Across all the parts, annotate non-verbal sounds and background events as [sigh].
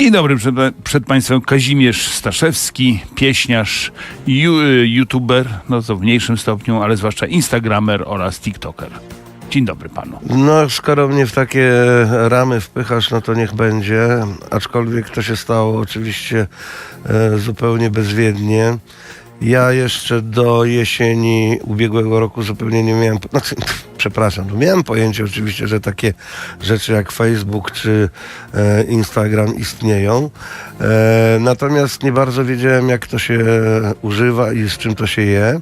Dzień dobry, przed, przed Państwem Kazimierz Staszewski, pieśniarz, ju, youtuber, no to w mniejszym stopniu, ale zwłaszcza instagramer oraz tiktoker. Dzień dobry Panu. No, skoro mnie w takie ramy wpychasz, no to niech będzie. Aczkolwiek to się stało oczywiście e, zupełnie bezwiednie. Ja jeszcze do jesieni ubiegłego roku zupełnie nie miałem, [laughs] znaczy, przepraszam, no miałem pojęcie oczywiście, że takie rzeczy jak Facebook czy e, Instagram istnieją. E, natomiast nie bardzo wiedziałem, jak to się używa i z czym to się je.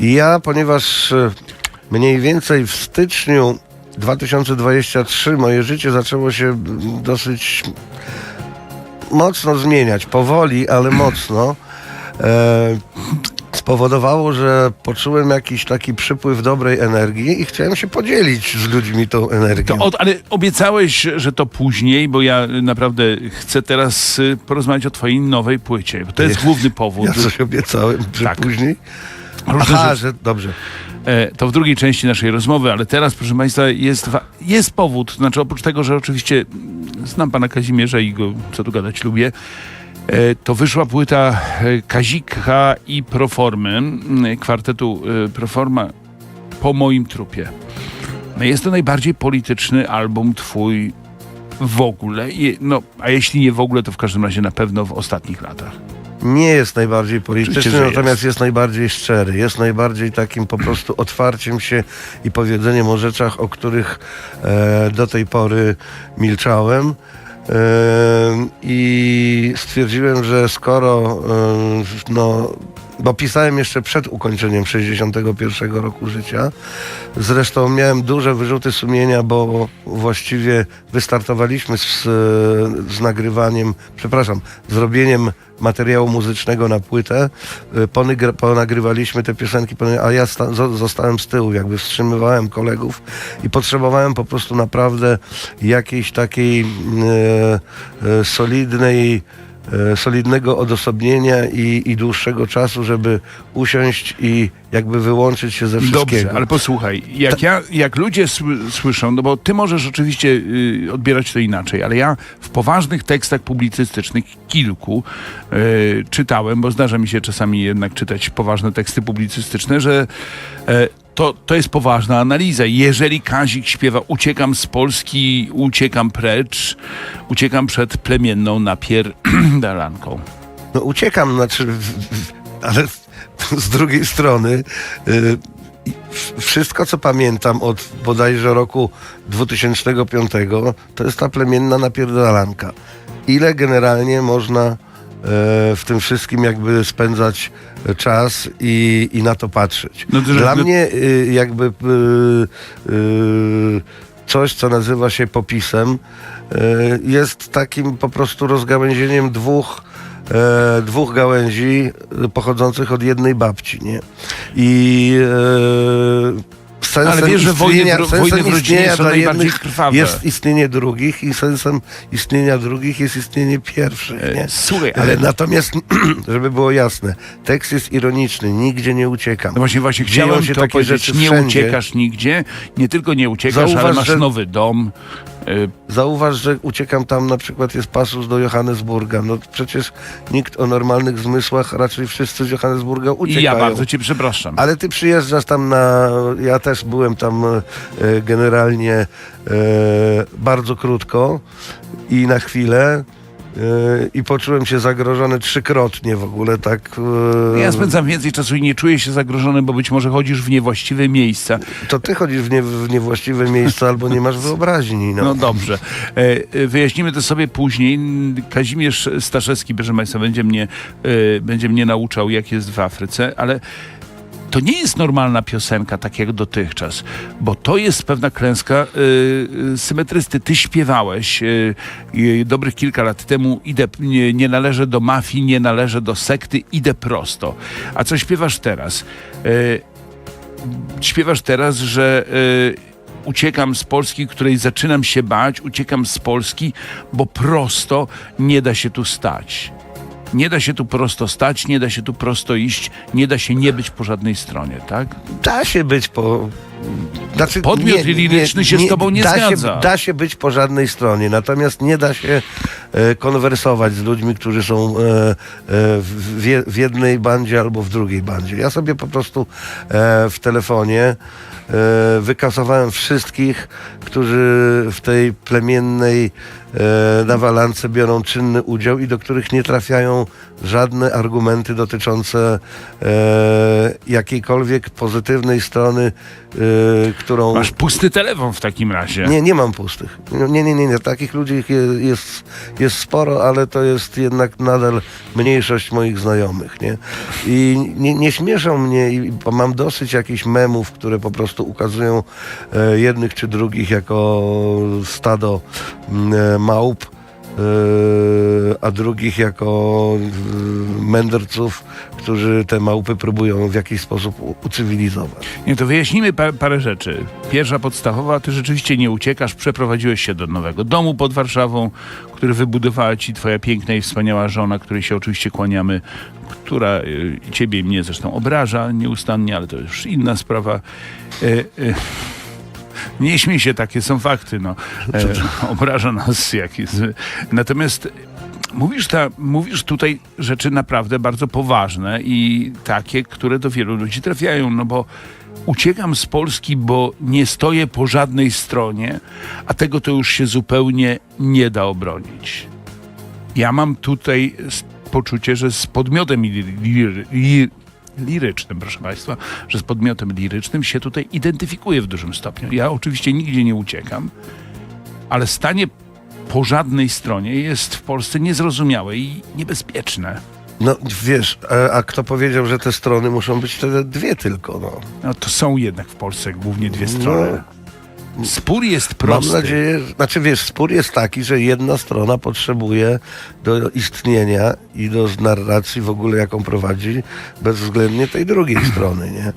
I ja, ponieważ e, mniej więcej w styczniu 2023 moje życie zaczęło się dosyć mocno zmieniać, powoli, ale mocno. E, spowodowało, że poczułem jakiś taki przypływ dobrej energii i chciałem się podzielić z ludźmi tą energią. To od, ale obiecałeś, że to później, bo ja naprawdę chcę teraz y, porozmawiać o Twojej nowej płycie. Bo to jest Ja- główny powód. Ja coś obiecałem, że Tak. później. Różne Aha, że dobrze. E, To w drugiej części naszej rozmowy, ale teraz, proszę Państwa, jest, jest powód. Znaczy, oprócz tego, że oczywiście znam pana Kazimierza i go, co tu gadać, lubię, to wyszła płyta e, Kazika i Proformy, kwartetu e, Proforma po moim trupie. No jest to najbardziej polityczny album twój w ogóle. No, a jeśli nie w ogóle, to w każdym razie na pewno w ostatnich latach. Nie jest najbardziej polityczny, natomiast jest. jest. najbardziej szczery. Jest najbardziej takim po prostu [clears throat] otwarciem się i powiedzeniem o rzeczach, o których e, do tej pory milczałem. I stwierdziłem, że skoro no, bo pisałem jeszcze przed ukończeniem 61 roku życia. Zresztą miałem duże wyrzuty sumienia, bo właściwie wystartowaliśmy z, z nagrywaniem, przepraszam, zrobieniem materiału muzycznego na płytę. Ponygr- ponagrywaliśmy te piosenki, a ja sta- zo- zostałem z tyłu, jakby wstrzymywałem kolegów i potrzebowałem po prostu naprawdę jakiejś takiej e, e, solidnej solidnego odosobnienia i, i dłuższego czasu, żeby usiąść i jakby wyłączyć się ze wszystkiego. Dobrze, ale posłuchaj, jak, ja, jak ludzie sły, słyszą, no bo ty możesz oczywiście y, odbierać to inaczej, ale ja w poważnych tekstach publicystycznych, kilku, y, czytałem, bo zdarza mi się czasami jednak czytać poważne teksty publicystyczne, że e, to, to jest poważna analiza. Jeżeli Kazik śpiewa uciekam z Polski, uciekam precz, uciekam przed plemienną napierdalanką. [clears throat] No uciekam, znaczy, ale [laughs] z drugiej strony y, wszystko, co pamiętam od bodajże roku 2005, to jest ta plemienna napierdalanka. Ile generalnie można w tym wszystkim jakby spędzać czas i, i na to patrzeć. No to, Dla mnie y, jakby coś, co nazywa się popisem, jest takim po prostu rozgałęzieniem dwóch e, dwóch gałęzi e, pochodzących od jednej babci, nie? I e, sensem Ale wiesz, że wojny istnienia, w- sensem wojny w rodzinie są dla najbardziej jednych krwawe. jest istnienie drugich i sensem istnienia drugich jest istnienie pierwszych, nie? E, Słuchaj, Ale ale natomiast, [clears throat] żeby było jasne, tekst jest ironiczny, nigdzie nie uciekam. No właśnie, właśnie chciałem się to takie rzeczy nie wszędzie. uciekasz nigdzie, nie tylko nie uciekasz, ale Zauważ, masz że- nowy dom. Y, Zauważ, że uciekam tam na przykład jest pasus do Johannesburga. No przecież nikt o normalnych zmysłach, raczej wszyscy z Johannesburga I uciekają. ja bardzo cię przepraszam. Ale ty przyjeżdżasz tam na. Ja też byłem tam e, generalnie e, bardzo krótko i na chwilę. E, I poczułem się zagrożony trzykrotnie w ogóle, tak. e, Ja spędzam więcej czasu i nie czuję się zagrożony, bo być może chodzisz w niewłaściwe miejsca. To ty chodzisz w, nie, w niewłaściwe miejsca albo nie masz wyobraźni. No. No dobrze. E, e, Wyjaśnimy to sobie później. Kazimierz Staszewski, proszę Państwa, będzie mnie, e, będzie mnie nauczał, jak jest w Afryce, ale to nie jest normalna piosenka, tak jak dotychczas, bo to jest pewna klęska y, y, symetrysty. Ty śpiewałeś y, y, dobrych kilka lat temu, idę, nie, nie należę do mafii, nie należę do sekty, idę prosto. A co śpiewasz teraz? Y, śpiewasz teraz, że y, uciekam z Polski, której zaczynam się bać, uciekam z Polski, bo prosto nie da się tu stać. Nie da się tu prosto stać, nie da się tu prosto iść, nie da się nie być po żadnej stronie, tak? Da się być po Znaczy, Podmiot liryczny się z tobą nie da zgadza. Się, da się być po żadnej stronie, natomiast nie da się e, konwersować z ludźmi, którzy są e, e, w, w jednej bandzie albo w drugiej bandzie. Ja sobie po prostu e, w telefonie e, wykasowałem wszystkich, którzy w tej plemiennej e, nawalance biorą czynny udział i do których nie trafiają żadne argumenty dotyczące e, jakiejkolwiek pozytywnej strony, e, którą... Masz pusty telefon w takim razie. Nie, nie mam pustych. Nie, nie, nie, nie. Takich ludzi je- jest, jest sporo, ale to jest jednak nadal mniejszość moich znajomych, nie? I nie, nie śmieszą mnie i bo mam dosyć jakichś memów, które po prostu ukazują e, jednych czy drugich jako stado e, małp. e, A drugich jako e, mędrców, którzy te małpy próbują w jakiś sposób ucywilizować. Nie, to wyjaśnijmy pa parę rzeczy. Pierwsza podstawowa, ty rzeczywiście nie uciekasz, przeprowadziłeś się do nowego domu pod Warszawą, który wybudowała ci twoja piękna i wspaniała żona, której się oczywiście kłaniamy, która y, ciebie i mnie zresztą obraża nieustannie, ale to już inna sprawa. Y, y, nie śmiej się, takie są fakty. No. E, obraża nas jakiś. Natomiast mówisz, ta, mówisz tutaj rzeczy naprawdę bardzo poważne i takie, które do wielu ludzi trafiają, no bo uciekam z Polski, bo nie stoję po żadnej stronie, a tego to już się zupełnie nie da obronić. Ja mam tutaj poczucie, że z podmiotem lir- lir- lir- lirycznym, proszę Państwa, że z podmiotem lirycznym się tutaj identyfikuję w dużym stopniu. Ja oczywiście nigdzie nie uciekam, ale stanie po żadnej stronie jest w Polsce niezrozumiałe i niebezpieczne. No wiesz, a, a kto powiedział, że te strony muszą być te dwie tylko, no. No, to są jednak w Polsce głównie dwie strony. Spór jest prosty. Mam nadzieję, że- znaczy wiesz, spór jest taki, że jedna strona potrzebuje do istnienia i do narracji w ogóle, jaką prowadzi, bezwzględnie tej drugiej strony, nie?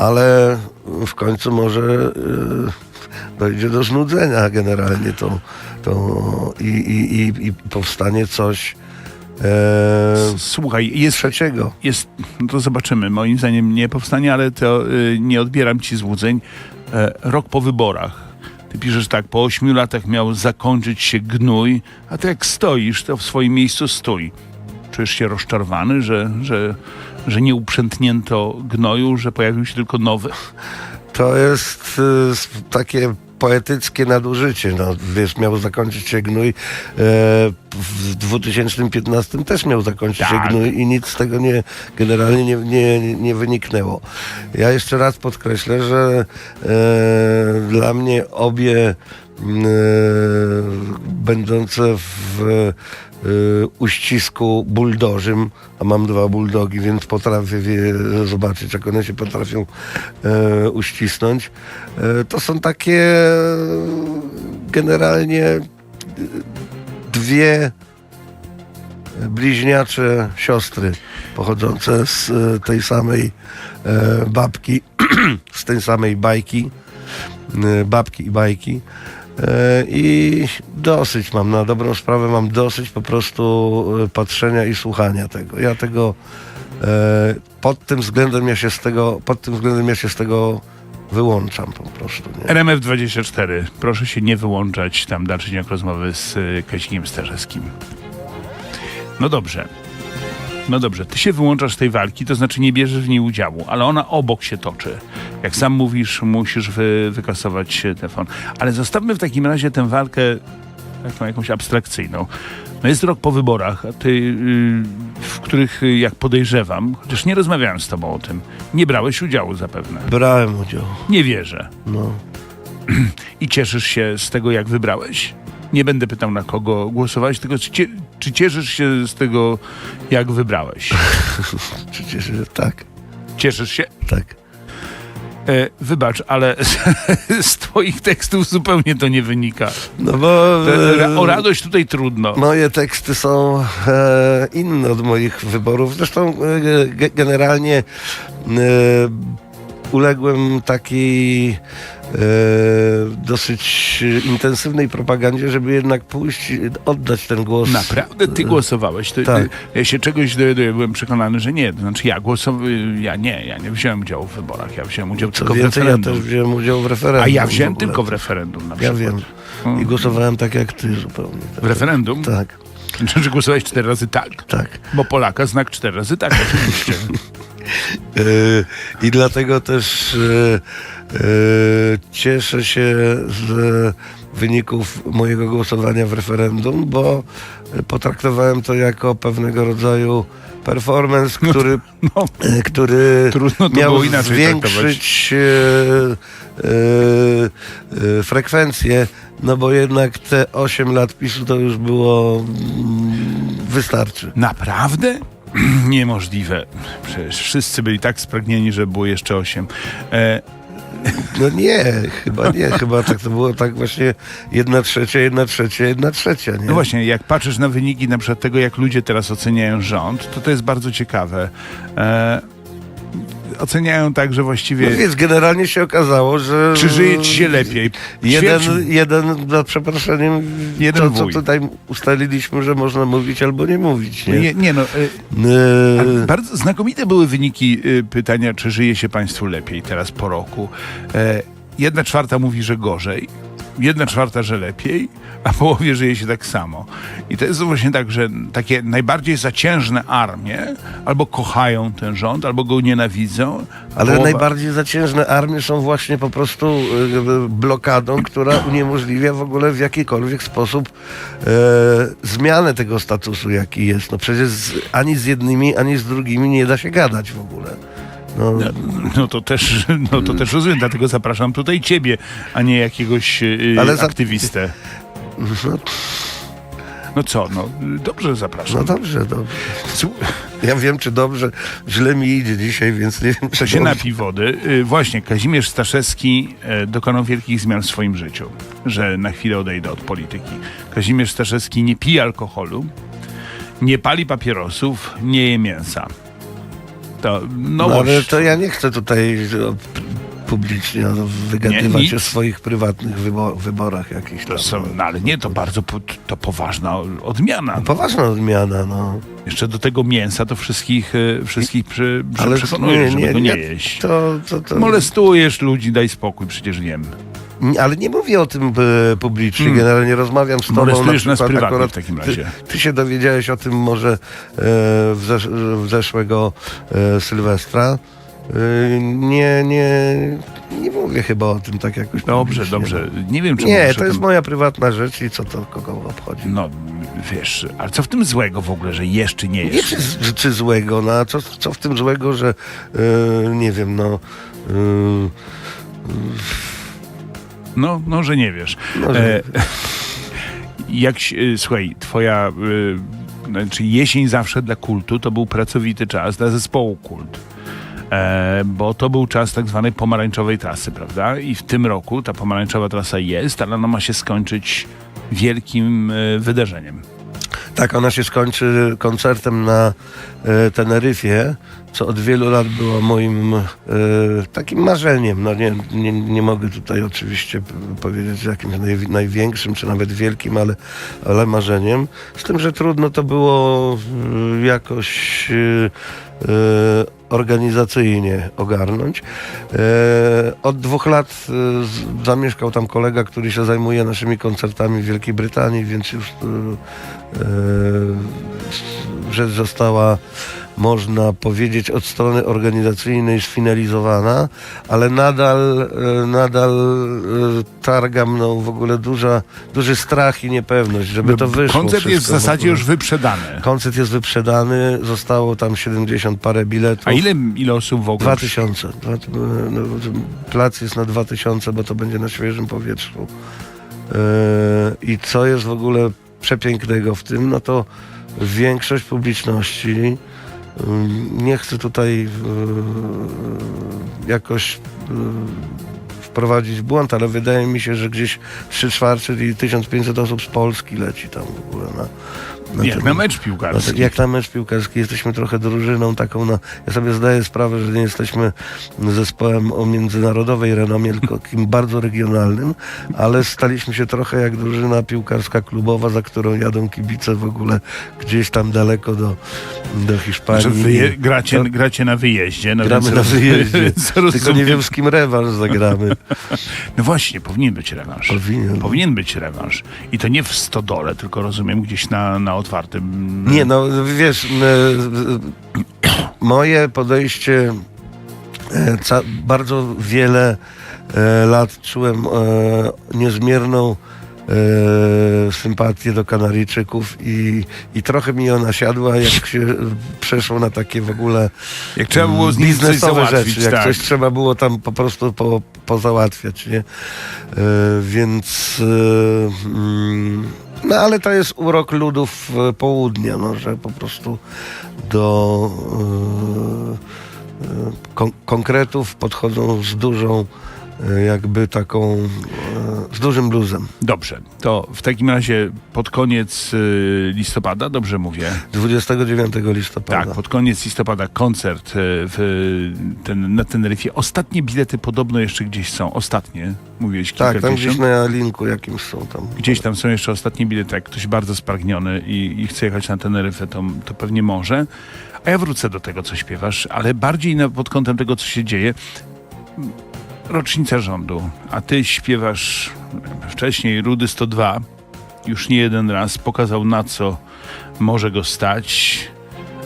Ale w końcu może y, dojdzie do znudzenia generalnie to, to i, i, i, i powstanie coś e, Słuchaj, jest trzeciego. jest, no to zobaczymy. Moim zdaniem nie powstanie, ale to y, nie odbieram ci złudzeń. E, rok po wyborach. Ty piszesz tak, po ośmiu latach miał zakończyć się gnój, a ty jak stoisz, to w swoim miejscu stój. Czujesz się rozczarowany, że, że, że nie uprzętnięto gnoju, że pojawił się tylko nowy? To jest y, takie poetyckie nadużycie. No, wiesz, miał zakończyć się gnój. E, w 2015 też miał zakończyć Tak. się gnój i nic z tego nie, generalnie nie, nie, nie wyniknęło. Ja jeszcze raz podkreślę, że e, dla mnie obie będące w e, uścisku buldożym, a mam dwa buldogi, więc potrafię zobaczyć, jak one się potrafią e, uścisnąć. E, to są takie e, generalnie e, dwie bliźniacze siostry pochodzące z e, tej samej e, babki, [clears throat] z tej samej bajki, e, babki i bajki. E, I dosyć mam, na dobrą sprawę mam dosyć po prostu e, patrzenia i słuchania tego. Ja tego e, pod tym względem ja się z tego, pod tym względem ja się z tego wyłączam po prostu. Nie? RMF24, proszę się nie wyłączać tam dalszy ciąg rozmowy z Kazimiem Starzewskim. No dobrze. No dobrze, ty się wyłączasz z tej walki, to znaczy nie bierzesz w niej udziału, ale ona obok się toczy. Jak sam mówisz, musisz wy, wykasować telefon. Ale zostawmy w takim razie tę walkę taką jakąś abstrakcyjną. No jest rok po wyborach, ty, y, w których, y, jak podejrzewam, chociaż nie rozmawiałem z tobą o tym, nie brałeś udziału zapewne. Brałem udział. Nie wierzę. No. [clears throat] I cieszysz się z tego, jak wybrałeś? Nie będę pytał, na kogo głosowałeś, tylko czy, cie, czy cieszysz się z tego, jak wybrałeś? [laughs] Przecież że tak, Cieszysz się? tak. E, wybacz, ale [laughs] z twoich tekstów zupełnie to nie wynika. No bo ra- O e, radość tutaj trudno. moje teksty są e, inne od moich wyborów. Zresztą e, ge- generalnie e, uległem takiej dosyć intensywnej propagandzie, żeby jednak pójść, oddać ten głos. Naprawdę ty głosowałeś. To, Tak. ja się czegoś dowiaduję, byłem przekonany, że nie. To znaczy ja głosowałem, ja nie, ja nie wziąłem udziału w wyborach, ja wziąłem udział Co tylko w więcej, ja referendum. też wziąłem udział w referendum. A ja w wziąłem ogóle. tylko w referendum na Ja przykład. wiem. I głosowałem tak jak ty zupełnie. W referendum? Tak, Że głosowałeś cztery razy tak? tak. Bo Polaka znak cztery razy tak, oczywiście. Yy, [laughs] I dlatego też E, cieszę się z wyników mojego głosowania w referendum, bo potraktowałem to jako pewnego rodzaju performance, no który, no, no, który miał zwiększyć e, e, e, frekwencję, no bo jednak te 8 lat PiSu to już było mm, wystarczy. Naprawdę? [clears throat] Niemożliwe. Przecież wszyscy byli tak spragnieni, że było jeszcze 8. No nie, chyba nie, chyba tak to było tak właśnie jedna trzecia, jedna trzecia, jedna trzecia, nie? No właśnie, jak patrzysz na wyniki na przykład tego, jak ludzie teraz oceniają rząd, to to jest bardzo ciekawe. E, oceniają tak, że właściwie No więc generalnie się okazało, że... czy żyje ci się lepiej. Jeden, jeden za przeproszeniem, Jeden to co wuj. tutaj ustaliliśmy, że można mówić albo nie mówić, nie? Nie, nie no, e, A Bardzo znakomite były wyniki y, pytania, czy żyje się Państwu lepiej teraz po roku. E, jedna czwarta mówi, że gorzej, jedna czwarta, że lepiej, a połowie żyje się tak samo. I to jest właśnie tak, że takie najbardziej zaciężne armie albo kochają ten rząd, albo go nienawidzą. ale połowa- najbardziej zaciężne armie są właśnie po prostu yy, blokadą, która uniemożliwia w ogóle w jakikolwiek sposób e, zmianę tego statusu, jaki jest. No przecież ani z jednymi, ani z drugimi nie da się gadać w ogóle. No, No to też, no to też rozumiem, dlatego zapraszam tutaj ciebie, a nie jakiegoś y, Ale za- aktywistę. no, No co, no dobrze zapraszam. no dobrze, dobrze. Ja wiem, czy dobrze, źle mi idzie dzisiaj, więc nie wiem, czy To się dobrze. napij wody. Y, Właśnie, Kazimierz Staszewski e, dokonał wielkich zmian w swoim życiu, że na chwilę odejdę od polityki. Kazimierz Staszewski nie pije alkoholu, nie pali papierosów, nie je mięsa. To No, ale to ja nie chcę tutaj publicznie no, wygadywać nic. o swoich prywatnych wybo wyborach jakichś tam. Są, no ale nie, to bardzo po, to poważna odmiana. Poważna odmiana, no. Jeszcze do tego mięsa to wszystkich, e, wszystkich przy, przy, przekonujesz, żeby nie, go nie, nie, jeść. To, to, to, Molestujesz ludzi, daj spokój, przecież wiem. Nie, Ale nie mówię o tym e, publicznie, Hmm. generalnie rozmawiam z tobą. Molestujesz na nas przykład prywatnie akurat w takim ty, razie. ty się dowiedziałeś o tym może e, w, zesz w zeszłego e, Sylwestra. Nie, nie, nie mówię chyba o tym tak jakoś Dobrze, publicznie. dobrze. Nie wiem, czy Nie, to jest tym- moja prywatna rzecz i co to kogo obchodzi. No, wiesz, ale co w tym złego w ogóle, że jesz czy nie Nie jesz? czy, czy złego, no a co, co w tym złego, że e, nie wiem, no. e, No, no, że nie wiesz. No, że- E, [laughs] jak, e, słuchaj, twoja, y, znaczy jesień zawsze dla kultu to był pracowity czas dla zespołu kult. E, bo to był czas tak zwanej pomarańczowej trasy, prawda? I w tym roku ta pomarańczowa trasa jest, ale ona ma się skończyć wielkim e, wydarzeniem. Tak, ona się skończy koncertem na e, Teneryfie, co od wielu lat było moim e, takim marzeniem. No nie, nie, nie mogę tutaj oczywiście powiedzieć jakimś naj, największym, czy nawet wielkim, ale, ale marzeniem. Z tym, że trudno to było e, jakoś organizacyjnie ogarnąć. E, od dwóch lat e, zamieszkał tam kolega, który się zajmuje naszymi koncertami w Wielkiej Brytanii, więc już e, rzecz została, można powiedzieć, od strony organizacyjnej sfinalizowana, ale nadal, e, nadal e, targa mną w ogóle duża, duży strach i niepewność, żeby to wyszło. Koncert jest w zasadzie już wyprzedany. Koncert jest wyprzedany, zostało tam 70 parę biletów. A ile, ile osób w ogóle? 2000. Dwa- no, Plac jest na 2000, bo to będzie na świeżym powietrzu. I co jest w ogóle przepięknego w tym, no to większość publiczności, nie chcę tutaj yy, jakoś yy, wprowadzić błąd, ale wydaje mi się, że gdzieś 3 czwarte, czyli 1500 osób z Polski leci tam w ogóle na, Na Jak na mecz piłkarski. tak jak na mecz piłkarski jesteśmy trochę drużyną taką, no, ja sobie zdaję sprawę, że nie jesteśmy zespołem o międzynarodowej renomie, tylko takim [laughs] bardzo regionalnym, ale staliśmy się trochę jak drużyna piłkarska klubowa, za którą jadą kibice w ogóle gdzieś tam daleko do, do Hiszpanii. Że wyje, gracie, To- gracie na wyjeździe. No Gramy na wyjeździe. [laughs] Tylko nie wiem z kim rewanż zagramy. [laughs] No właśnie, powinien być rewanż. Powinien. Powinien być rewanż. I to nie w stodole, tylko rozumiem gdzieś na, na otwartym. Nie, no wiesz, e, moje podejście e, bardzo wiele e, lat czułem niezmierną sympatię do Kanaryjczyków i, i trochę mi ona siadła, jak się przeszło na takie w ogóle Jak trzeba było z biznesowe rzeczy, jak tak. coś trzeba było tam po prostu po, pozałatwiać, nie? Więc mm, no ale to jest urok ludów południa, no, że po prostu do e, kon- konkretów podchodzą z dużą jakby taką e, z dużym luzem. Dobrze, to w takim razie pod koniec y, listopada, dobrze mówię? 29 listopada. Tak, pod koniec listopada koncert y, w, ten, na Teneryfie. Ostatnie bilety podobno jeszcze gdzieś są. Ostatnie, mówiłeś tak, tam gdzieś na linku jakimś są tam. Gdzieś tam są jeszcze ostatnie bilety. Jak ktoś bardzo spragniony i, i chce jechać na Teneryfę, to, to pewnie może. A ja wrócę do tego, co śpiewasz, ale bardziej na, pod kątem tego, co się dzieje. Rocznica rządu, a ty śpiewasz wcześniej Rudy 102, już nie jeden raz, pokazał na co może go stać.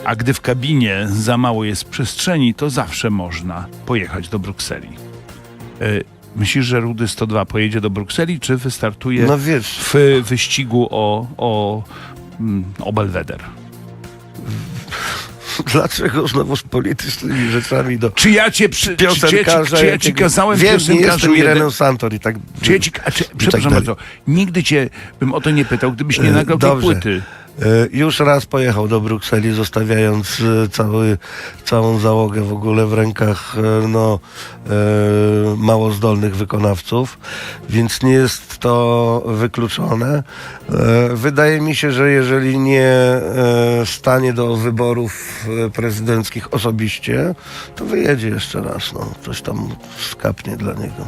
A gdy w kabinie za mało jest przestrzeni, to zawsze można pojechać do Brukseli. Y, Myślisz, że Rudy 102 pojedzie do Brukseli, czy wystartuje No w wyścigu o, o, mm, o Belweder? [laughs] dlaczego znowu z politycznymi rzeczami do Czy ja cię, przy, czy, czy, ja ci- czy ja ci kazałem Wiem, nie jestem Ireną Santor i tak... Czy ja ci, a czy, przepraszam dalej. bardzo, nigdy cię bym o to nie pytał, gdybyś nie E, nagrał tej płyty. E, Już raz pojechał do Brukseli, zostawiając e, cały, całą załogę w ogóle w rękach e, no, mało zdolnych wykonawców, więc nie jest to wykluczone. Wydaje mi się, że jeżeli nie stanie do wyborów prezydenckich osobiście, to wyjedzie jeszcze raz. No. Coś tam skapnie dla niego.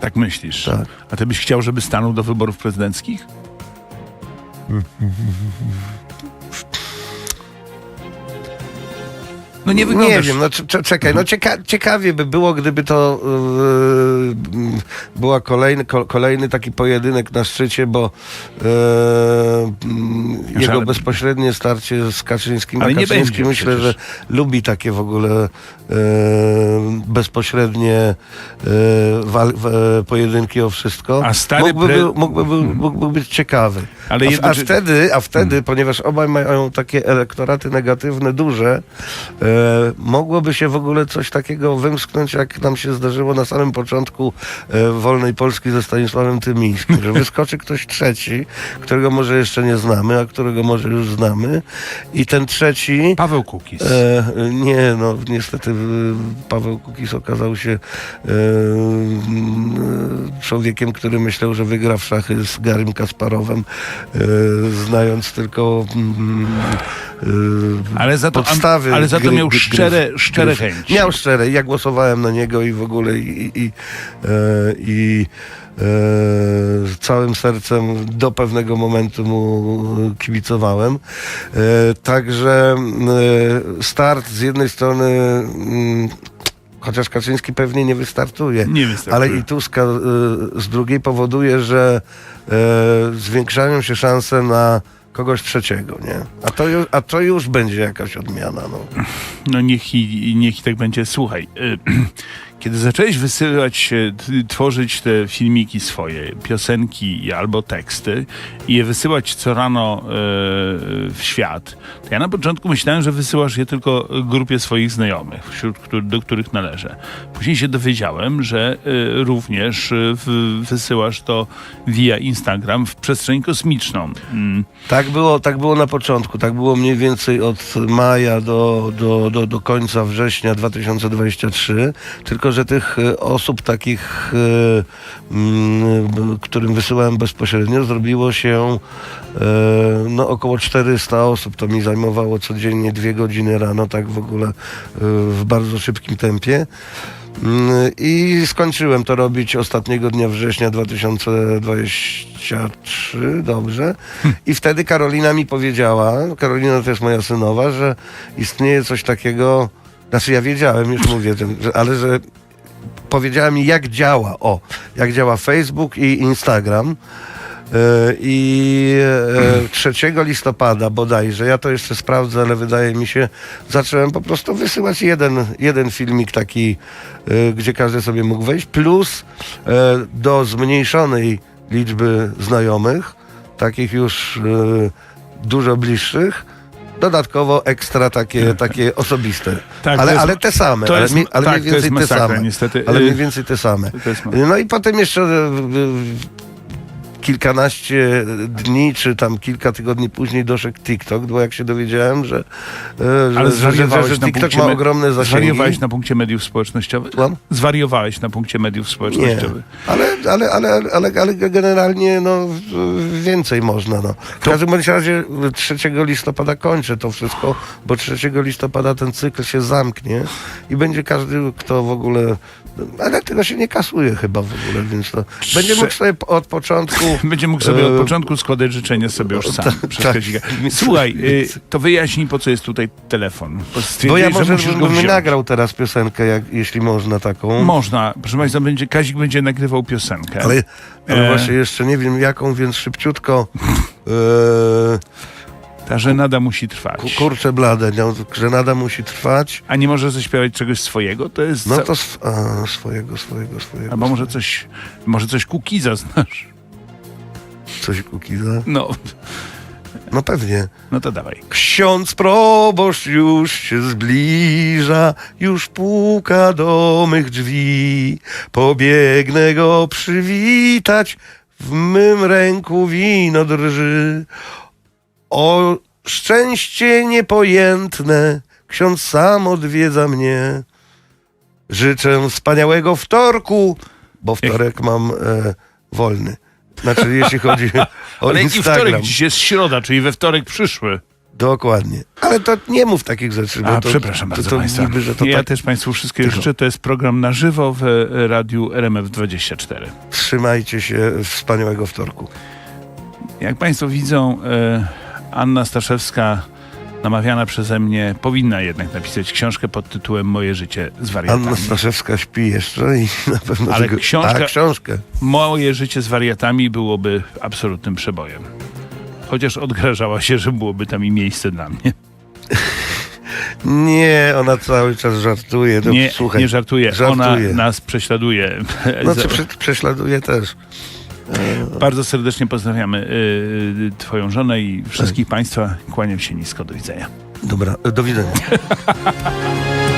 Tak myślisz? Tak. A ty byś chciał, żeby stanął do wyborów prezydenckich? No nie wyglądasz... Nie wiem, no czekaj, no cieka ciekawie by było, gdyby to yy, była kolejny, ko kolejny taki pojedynek na szczycie, bo yy, jego ale- bezpośrednie starcie z Kaczyńskim, Ale a nie Kaczyński będzie myślę, przecież. że lubi takie w ogóle yy, bezpośrednie yy, pojedynki o wszystko. A stary mógłby, pre- mógłby, był- mógłby być ciekawy. Ale a, a wtedy, a wtedy ponieważ obaj mają takie elektoraty negatywne duże, e, mogłoby się w ogóle coś takiego wymsknąć, jak nam się zdarzyło na samym początku e, Wolnej Polski ze Stanisławem Tymińskim, że wyskoczy ktoś trzeci, którego może jeszcze nie znamy, a którego może już znamy i ten trzeci... Paweł Kukiz. E, nie, no niestety Paweł Kukiz okazał się e, człowiekiem, który myślał, że wygra w szachy z Garym Kasparowem, znając tylko mm, e, Ale za to, podstawy. ale za to gry- miał gry- szczere, szczere chęci. Miał szczere. Ja głosowałem na niego i w ogóle i, i, e, i e, całym sercem do pewnego momentu mu kibicowałem. E, także e, start z jednej strony mm, chociaż Kaczyński pewnie nie wystartuje, Nie wystartuje. ale i Tuska e, z drugiej powoduje, że e, zwiększają się szanse na kogoś trzeciego, nie? A to już, a to już będzie jakaś odmiana, no. No niech i, i niech i tak będzie. Słuchaj, y, [clears throat] kiedy zacząłeś wysyłać, tworzyć te filmiki swoje, piosenki albo teksty i je wysyłać co rano e, w świat, to ja na początku myślałem, że wysyłasz je tylko grupie swoich znajomych, wśród do których należę. Później się dowiedziałem, że e, również e, w, wysyłasz to via Instagram w przestrzeń kosmiczną. Mm. Tak było, tak było na początku. Tak było mniej więcej od maja do, do, do, do końca września 2023. Tylko, tylko, że tych e, osób takich, e, mm, b- którym wysyłałem bezpośrednio, zrobiło się e, no, około 400 osób. To mi zajmowało codziennie dwie godziny rano, tak w ogóle e, w bardzo szybkim tempie. Mm, I skończyłem to robić ostatniego dnia września 2023, dobrze. I wtedy Karolina mi powiedziała, Karolina to jest moja synowa, że istnieje coś takiego, znaczy ja wiedziałem, już mówię, że, ale że powiedziała mi jak działa, o, jak działa Facebook i Instagram. E, I e, 3 listopada bodajże, ja to jeszcze sprawdzę, ale wydaje mi się, zacząłem po prostu wysyłać jeden, jeden filmik taki, e, gdzie każdy sobie mógł wejść, plus e, do zmniejszonej liczby znajomych, takich już e, dużo bliższych, dodatkowo ekstra takie, takie osobiste. [laughs] Tak, ale, jest- ale te same, to ale, jest- mi, ale tak, mniej to jest więcej te masakra, same. niestety. Ale Y, mniej więcej te same. No i potem jeszcze e, e, kilkanaście dni, czy tam kilka tygodni później doszedł TikTok, bo jak się dowiedziałem, że, e, że, że, że, że TikTok ma ogromne zasięgi. Zwariowałeś na punkcie mediów społecznościowych? Słucham? Zwariowałeś na punkcie mediów społecznościowych. ale, ale, ale, ale, ale generalnie no, więcej można. No. W każdym bądź razie 3 listopada kończę to wszystko, bo 3 listopada ten cykl się zamknie i będzie każdy, kto w ogóle... Ale tego się nie kasuje chyba w ogóle, więc to... Będzie mógł sobie od początku... [laughs] Będzie mógł sobie od E, początku składać życzenia sobie już sam. [laughs] przez tak. Kazika. [laughs] Słuchaj, y, to wyjaśnij, po co jest tutaj telefon. Bo Bo stwierdziłeś, ja może bym nagrał teraz piosenkę, jak, jeśli można taką. Można. Proszę Państwa, będzie, Kazik będzie nagrywał piosenkę. Ale, ale E. właśnie jeszcze nie wiem jaką, więc szybciutko. E, Ta żenada musi trwać. kurczę blade, no, żenada musi trwać. A nie może zaśpiewać czegoś swojego? To jest... No to sw- a, swojego, swojego, swojego. Albo może coś, może coś Kukiza znasz. Coś kukiza. No, No pewnie. no to dawaj. Ksiądz proboszcz już się zbliża, już puka do mych drzwi. Pobiegnę go przywitać, w mym ręku wino drży. O szczęście niepojętne, ksiądz sam odwiedza mnie. Życzę wspaniałego wtorku, bo wtorek mam e, wolny. Znaczy, jeśli chodzi [laughs] o Ale jaki Instagram. wtorek? Dziś jest środa, czyli we wtorek przyszły. Dokładnie. Ale to nie mów takich rzeczy, bo A, to, przepraszam to, bardzo to Państwa. niby, że to ja tak też Państwu wszystkiego Tylko. życzę. To jest program na żywo w e, radiu RMF24. trzymajcie się wspaniałego wtorku. Jak Państwo widzą, e, Anna Staszewska, namawiana przeze mnie, powinna jednak napisać książkę pod tytułem Moje życie z wariatami. Anna Staszewska śpi jeszcze i na pewno... Ale tego- książka- A, książkę. Moje życie z wariatami byłoby absolutnym przebojem. Chociaż odgrażała się, że byłoby tam i miejsce dla mnie. [laughs] Nie, ona cały czas żartuje. Nie, słuchaj, nie żartuję. żartuje. Ona nas prześladuje. No [laughs] prze, prześladuje też. Bardzo serdecznie pozdrawiamy y, Twoją żonę i wszystkich Państwa. Kłaniam się nisko. Do widzenia. Dobra, do widzenia. [laughs]